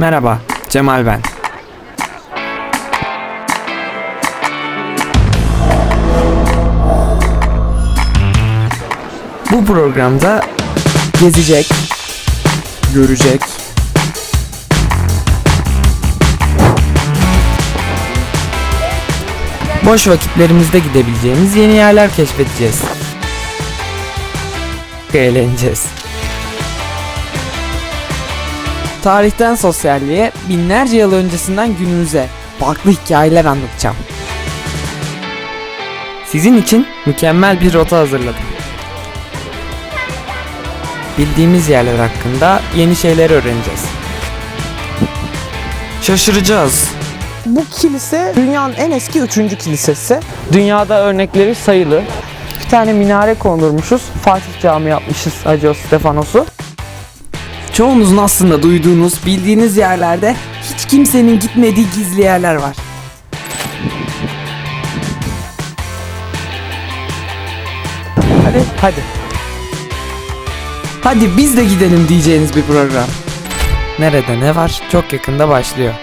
Merhaba, Cemal ben. Bu programda gezecek, görecek, boş vakitlerimizde gidebileceğimiz yeni yerler keşfedeceğiz. Eğleneceğiz. Tarihten sosyalliğe, binlerce yıl öncesinden günümüze farklı hikayeler anlatacağım. Sizin için mükemmel bir rota hazırladım. Bildiğimiz yerler hakkında yeni şeyler öğreneceğiz. Şaşıracağız. Bu kilise dünyanın en eski üçüncü kilisesi. Dünyada örnekleri sayılı. Bir tane minare kondurmuşuz. Fatih Camii yapmışız Hacı Stefanos'u. Çoğunuzun aslında duyduğunuz, bildiğiniz yerlerde hiç kimsenin gitmediği gizli yerler var. Hadi hadi. Hadi biz de gidelim diyeceğiniz bir program. Nerede ne var? Çok yakında başlıyor.